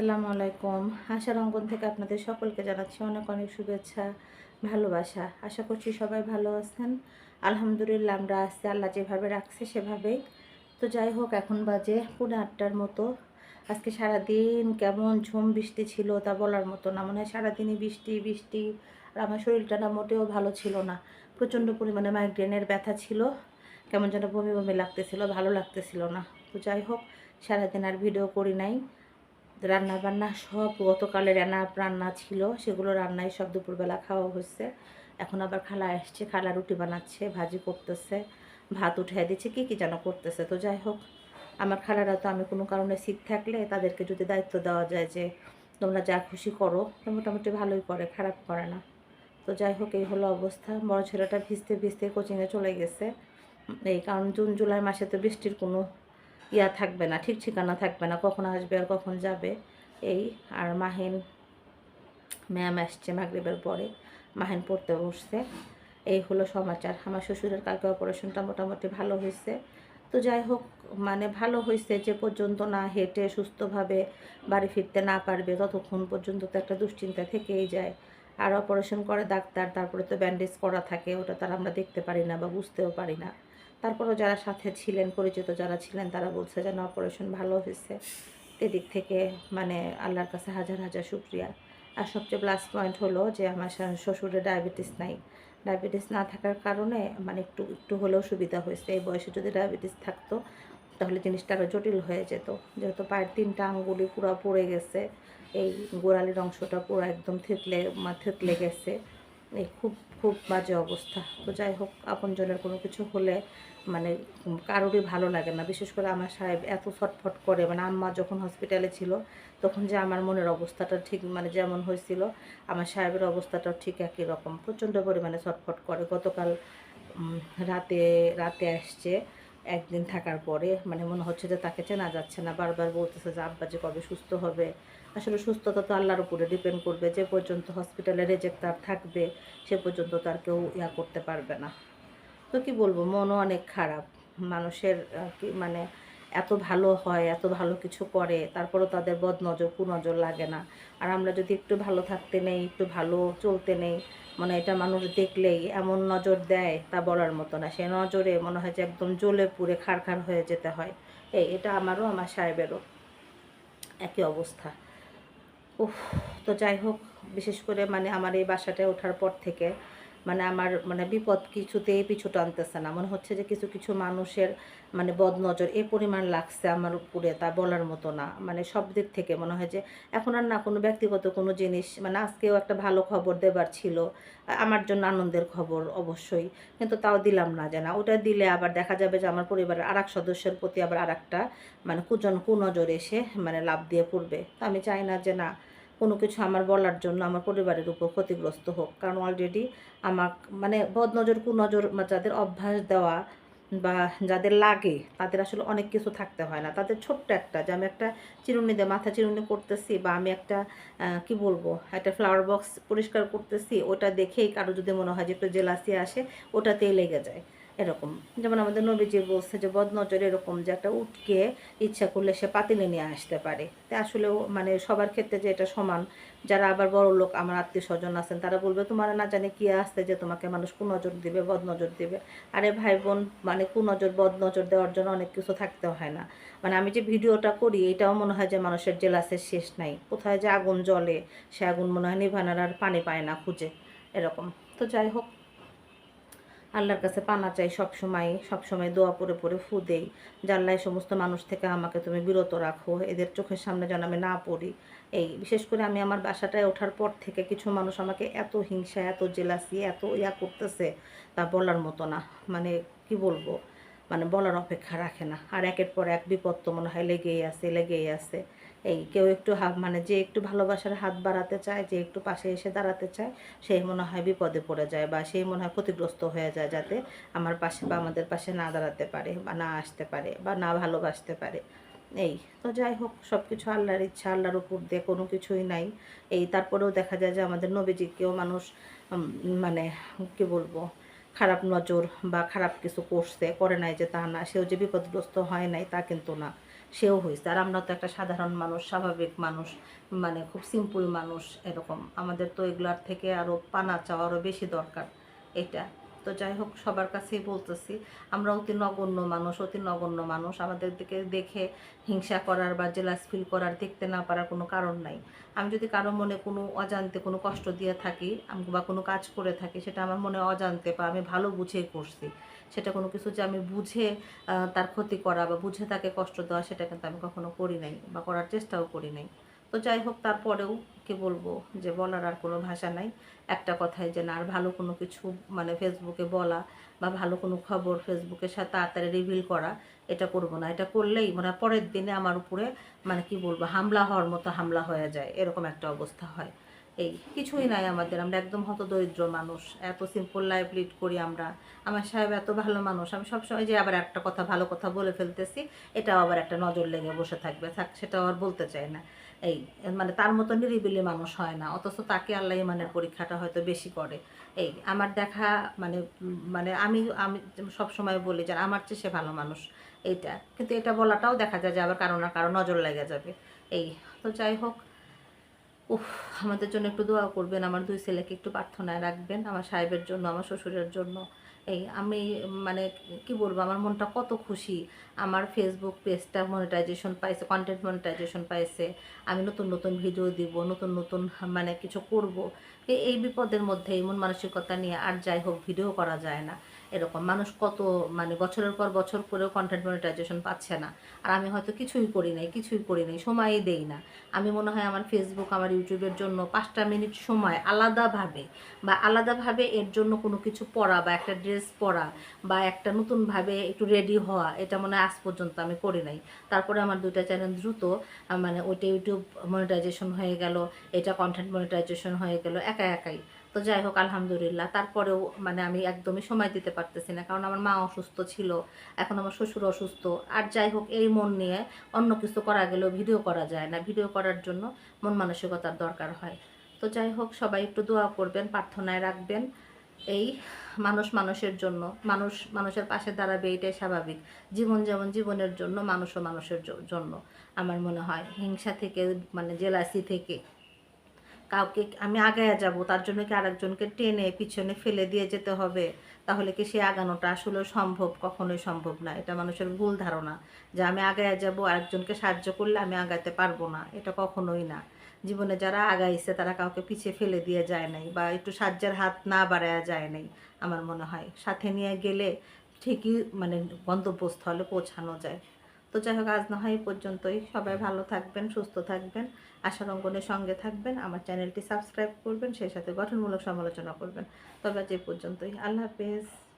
আসসালামু আলাইকুম। আশার অঙ্গন থেকে আপনাদের সকলকে জানাচ্ছি অনেক অনেক শুভেচ্ছা, ভালোবাসা। আশা করছি সবাই ভালো আছেন। আলহামদুলিল্লাহ আমরা আছি, আল্লাহ যেভাবে রাখছে সেভাবেই। তো যাই হোক, এখন বাজে পুনে আটটার মতো। আজকে সারাদিন কেমন ঝুম বৃষ্টি ছিল তা বলার মতো না। মনে সারাদিনই বৃষ্টি বৃষ্টি। আর আমার শরীরটা না মোটেও ভালো ছিল না। প্রচণ্ড পরিমাণে মাইগ্রেনের ব্যথা ছিল। কেমন যেন বমি বমি লাগতেছিল, ভালো লাগতেছিল না। তো যাই হোক, সারাদিন আর ভিডিও করি নাই। রান্না বান্না সব গতকালের রান্না রান্না ছিল, সেগুলো রান্নায় সব দুপুরবেলা খাওয়া হচ্ছে এখন আবার খালা আসছে, খালা রুটি বানাচ্ছে, ভাজি করতেছে, ভাত উঠিয়ে দিচ্ছে, কী কী যেন করতেছে। তো যাই হোক, আমার খালারা তো আমি কোনো কারণে সিট থাকলে তাদেরকে যদি দায়িত্ব দেওয়া যায় যে তোমরা যা খুশি করো, তো মোটামুটি ভালোই করে, খারাপ করে না। তো যাই হোক, এই হলো অবস্থা। বড় ছেলেটা ভিজতে ভিজতে কোচিংয়ে চলে গেছে। এই কারণ জুন, জুলাই মাসে তো বৃষ্টির কোনো ইয়া থাকবে না, ঠিক ঠিকানা থাকবে না, কখন আসবে আর কখন যাবে। এই আর মাহিন, ম্যাম আসছে মাগরিবের পরে, মাহিন পড়তে বসছে। এই হলো সমাচার, আমার শ্বশুরের কালকে অপারেশনটা মোটামুটি ভালো হয়েছে। তো যাই হোক মানে ভালো হয়েছে যে পর্যন্ত না হেঁটে সুস্থভাবে বাড়ি ফিরতে না পারবে, ততক্ষণ পর্যন্ত তো একটা দুশ্চিন্তা থেকেই যায়। আর অপারেশন করে ডাক্তার, তারপরে তো ব্যান্ডেজ করা থাকে, ওটা তার আমরা দেখতে পারি না বা বুঝতেও পারি না। তারপরেও যারা সাথে ছিলেন, পরিচিত যারা ছিলেন, তারা বলছে যেন অপারেশন ভালো হয়েছে। এদিক থেকে মানে আল্লাহর কাছে হাজার হাজার শুক্রিয়া। আর সবচেয়ে প্লাস পয়েন্ট হলো যে আমার শা- শ্বশুরের ডায়াবেটিস নাই। ডায়াবেটিস না থাকার কারণে মানে একটু একটু হলেও সুবিধা হয়েছে। এই বয়সে যদি ডায়াবেটিস থাকতো, তাহলে জিনিসটা আরও জটিল হয়ে যেত। যেহেতু পায়ের তিনটা আঙ্গুলি পুরো পড়ে গেছে, এই গোড়ালির অংশটা পুরো একদম থেতলে থেতলে গেছে। এই খুব খুব বাজে অবস্থা। তো যাই হোক, আপনজনের কোনো কিছু হলে মানে কারোরই ভালো লাগে না। বিশেষ করে আমার সাহেব এত ছটফট করে মানে আম্মা যখন হসপিটালে ছিল, তখন যে আমার মনের অবস্থাটা ঠিক মানে যেমন হয়েছিল, আমার সাহেবের অবস্থাটাও ঠিক একই রকম। প্রচণ্ড পরিমাণে ছটফট করে। গতকাল রাতে রাতে আসছে, একদিন থাকার পরে মানে মনে হচ্ছে যে তাকে চেনা যাচ্ছে না। বারবার বলতেছে যে, আব্বা যে কবে সুস্থ হবে আসলে সুস্থতা তো আল্লাহর উপরে ডিপেন্ড করবে। যে পর্যন্ত হসপিটালে রেজেক্ট তার থাকবে, সে পর্যন্ত তার কেউ ইয়া করতে পারবে না। তো কি বলব, মনও অনেক খারাপ। মানুষের কি মানে এত ভালো হয়, এত ভালো কিছু করে, তারপরেও তাদের বদনজর, কুনজর লাগে না। আর আমরা যদি একটু ভালো থাকতে নেই, একটু ভালো চলতে নেই মানে এটা মানুষ দেখলেই এমন নজর দেয় তা বলার মতো না। সে নজরে মনে হয় যে একদম জ্বলে পুড়ে খাড় হয়ে যেতে হয়। এই, এটা আমারও, আমার সাহেবেরও একই অবস্থা। উফ, তো যাই হোক, বিশেষ করে মানে আমার এই বাসাটায় ওঠার পর থেকে মানে আমার মানে বিপদ কিছুতেই পিছু টানতেছে না। মনে হচ্ছে যে কিছু কিছু মানুষের মানে বদনজর এ পরিমাণ লাগছে আমার উপরে তা বলার মতো না। মানে সব দিক থেকে মনে হয় যে এখন আর না, কোনো ব্যক্তিগত কোনো জিনিস মানে আজকেও একটা ভালো খবর দেবার ছিল, আমার জন্য আনন্দের খবর অবশ্যই, কিন্তু তাও দিলাম না যে না, ওটা দিলে আবার দেখা যাবে যে আমার পরিবারের আর সদস্যের প্রতি আবার আর একটা মানে কুজন কুনজর এসে মানে লাভ দিয়ে পড়বে তো আমি চাই না যে না কোনো কিছু আমার বলার জন্য আমার পরিবারের উপর ক্ষতিগ্রস্ত হোক। কারণ অলরেডি আমার মানে বদনজর, কুনজর যাদের অভ্যাস দেওয়া বা যাদের লাগে, তাদের আসলে অনেক কিছু থাকতে হয় না। তাদের ছোট্ট একটা, যে আমি একটা চিরুনি দিয়ে মাথা চিরুনি করতেছি বা আমি একটা কি বলব, একটা ফ্লাওয়ার বক্স পরিষ্কার করতেছি, ওটা দেখেই কারও যদি মনে হয় যে একটু জেলাসি আসে, ওটাতেই লেগে যায়। এরকম। যেমন আমাদের নবীজি বলছে যে, বদনজর এরকম যে একটা উটকে ইচ্ছা করলে সে পাতিলে নিয়ে আসতে পারে। তা আসলেও মানে সবার ক্ষেত্রে যে এটা সমান। যারা আবার বড় লোক, আমার আত্মীয় স্বজন আছেন, তারা বলবে, তোমার না জানে কি আসতে যে তোমাকে মানুষ কুনজর দিবে, বদনজর দিবে। আরে ভাই বোন মানে কুনজর, বদনজর দেওয়ার জন্য অনেক কিছু থাকতে হয় না। মানে আমি যে ভিডিওটা করি, এটাও মনে হয় যে মানুষের জেলাসের শেষ নাই। কোথায় যে আগুন জ্বলে, সে আগুন মনে হয় নিভানোর আর পানি পায় না খুঁজে, এরকম। তো যাই হোক আল্লাহর কাছে পানা চাই সব সময় সব সময় দোয়া পরে পরে ফু দেই। জানলাই সমস্ত মানুষ থেকে আমাকে তুমি বিরত রাখো, এদের চোখের সামনে যেন আমি না পড়ি। এই বিশেষ করে আমি আমার বাসাটায় ওঠার পর থেকে কিছু মানুষ আমাকে এত হিংসা, এত জেলাসি, এত ইয়া করতেছে তা বলার মতো না। মানে কি বলব? মানে বলার অপেক্ষা রাখে না। আর একের পর এক বিপদ তো মনে হয় লেগেই আছে লেগেই আছে। এই কেউ একটু মানে যে একটু ভালোবাসার হাত বাড়াতে চায়, যে একটু পাশে এসে দাঁড়াতে চায় সেই মনে হয় বিপদে পড়ে যায় বা সেই মনে হয় ক্ষতিগ্রস্ত হয়ে যায় যাতে আমার পাশে বা আমাদের পাশে না দাঁড়াতে পারে বা না আসতে পারে বা না ভালোবাসতে পারে। এই তো যাই হোক সব কিছু আল্লাহর ইচ্ছা, আল্লাহর উপর দিয়ে কোনো কিছুই নাই। এই তারপরেও দেখা যায় যে আমাদের নবীজিকেও মানুষ মানে কি বলব, খারাপ নজর বা খারাপ কিছু করছে, করে নাই যে তা না, সেও যে বিপদগ্রস্ত হয় নাই তা কিন্তু না। সেও হয়েছে। আর আমরা তো একটা সাধারণ মানুষ, স্বাভাবিক মানুষ মানে খুব সিম্পল মানুষ এরকম। আমাদের তো এগুলার থেকে আরও পানা চাওয়া আরও বেশি দরকার, এটা। তো যাই হোক, সবার কাছেই বলতেছি, আমরা অতি নগণ্য মানুষ, অতি নগণ্য মানুষ। আমাদের দিকে দেখে হিংসা করার বা জেলাস ফিল করার, দেখতে না পারার কোনো কারণ নাই। আমি যদি কারও মনে কোনো অজান্তে কোনো কষ্ট দিয়ে থাকি বা কোনো কাজ করে থাকি, সেটা আমার মনে অজান্তে বা আমি ভালো বুঝেই করছি। সেটা কোনো কিছু যে আমি বুঝে তার ক্ষতি করা বা বুঝে তাকে কষ্ট দেওয়া, সেটা কিন্তু আমি কখনো করি নাই বা করার চেষ্টাও করি নাই। তো যাই হোক, তারপরেও কি বলব যে বলার আর কোনো ভাষা নাই। একটা কথাই যে না আর ভালো কোনো কিছু মানে ফেসবুকে বলা বা ভালো কোনো খবর ফেসবুকের সাথে তাড়াতাড়ি রিভিল করা, এটা করব না। এটা করলেই মানে পরের দিনে আমার উপরে মানে কি বলব, হামলা হওয়ার মতো হামলা হয়ে যায়, এরকম একটা অবস্থা হয়। এই কিছুই নাই আমাদের, আমরা একদম হতদরিদ্র মানুষ, এত সিম্পল লাইফ লিড করি আমরা। আমার সাহেব এত ভালো মানুষ, আমি সবসময় যে আবার একটা কথা ভালো কথা বলে ফেলতেছি, এটাও আবার একটা নজর লেগে বসে থাকবে, থাক, সেটাও আর বলতে চাই না। এই মানে তার মতো নিরিবিলি মানুষ হয় না, অথচ তাকে আল্লাহ ইমানের পরীক্ষাটা হয়তো বেশি করে। এই, আমার দেখা মানে মানে আমি আমি সবসময় বলি যে আমার চেয়ে সে ভালো মানুষ, এইটা। কিন্তু এটা বলাটাও দেখা যায় যে আবার কারও না কারও নজর লেগে যাবে। এই, তো যাই হোক উফ, আমাদের জন্য একটু দোয়া করবেন, আমার দুই ছেলেকে একটু প্রার্থনায় রাখবেন, আমার সাহেবের জন্য, আমার শ্বশুরের জন্য। এই আমি মানে কি বলব, আমার মনটা কত খুশি। আমার ফেসবুক পেজটা মনিটাইজেশন পাইছে কন্টেন্ট মনিটাইজেশন পাইছে। আমি নতুন নতুন ভিডিও দিব, নতুন নতুন মানে কিছু করব। এই বিপদের মধ্যে এমন মানসিকতা নিয়ে আর যাই হোক ভিডিও করা যায় না। এরকম মানুষ কত মানে বছরের পর বছর করেও কন্টেন্ট মনিটাইজেশন পাচ্ছে না। আর আমি হয়তো কিছুই করি নাই, কিছুই করি নাই, সময়ই দেই না। আমি মনে হয় আমার ফেসবুক আমার ইউটিউবের জন্য পাঁচটা মিনিট সময় আলাদাভাবে বা আলাদাভাবে এর জন্য কোনো কিছু পড়া বা একটা ড্রেস পরা বা একটা নতুনভাবে একটু রেডি হওয়া, এটা মনে হয় আজ পর্যন্ত আমি করি নাই। তারপরে আমার দুইটা চ্যানেল দ্রুত মানে ওইটা ইউটিউব মনিটাইজেশন হয়ে গেল, এটা কন্টেন্ট মনিটাইজেশন হয়ে গেল একা একাই। তো যাই হোক, আলহামদুলিল্লাহ। তারপরেও মানে আমি একদমই সময় দিতে পারতেছি না, কারণ আমার মা অসুস্থ ছিল, এখন আমার শ্বশুর অসুস্থ। আর যাই হোক, এই মন নিয়ে অন্য কিছু করা গেলেও ভিডিও করা যায় না। ভিডিও করার জন্য মন মানসিকতার দরকার হয়। তো যাই হোক, সবাই একটু দোয়া করবেন, প্রার্থনায় রাখবেন। এই মানুষ মানুষের জন্য, মানুষ মানুষের পাশে দাঁড়াবে, এটাই স্বাভাবিক। জীবন যেমন জীবনের জন্য, মানুষও মানুষের জন্য। আমার মনে হয় হিংসা থেকে মানে জেলাসি থেকে কাউকে আমি আগায়া যাব, তার জন্য কি আরেকজনকে টেনে পিছনে ফেলে দিয়ে যেতে হবে? তাহলে কি সে আগানোটা আসলে সম্ভব? কখনোই সম্ভব না। এটা মানুষের ভুল ধারণা যে আমি আগায়া যাব, আরেকজনকে সাহায্য করলে আমি আগাতে পারব না। এটা কখনোই না। জীবনে যারা আগাইছে, তারা কাউকে পিছিয়ে ফেলে দিয়ে যায় নাই বা একটু সাহায্যের হাত না বাড়ায়া যায় নাই, আমার মনে হয়। সাথে নিয়ে গেলে ঠিকই মানে গন্তব্যস্থলে পৌঁছানো যায়। তো যাই হোক, আজ না হয় পর্যন্তই। সবাই ভালো থাকবেন, সুস্থ থাকবেন। আশা রঙ্গনের সঙ্গে থাকবেন। আমার চ্যানেলটি সাবস্ক্রাইব করবেন, সেই সাথে গঠনমূলক সমালোচনা করবেন। তবে আজ এই পর্যন্তই। আল্লাহ হাফেজ।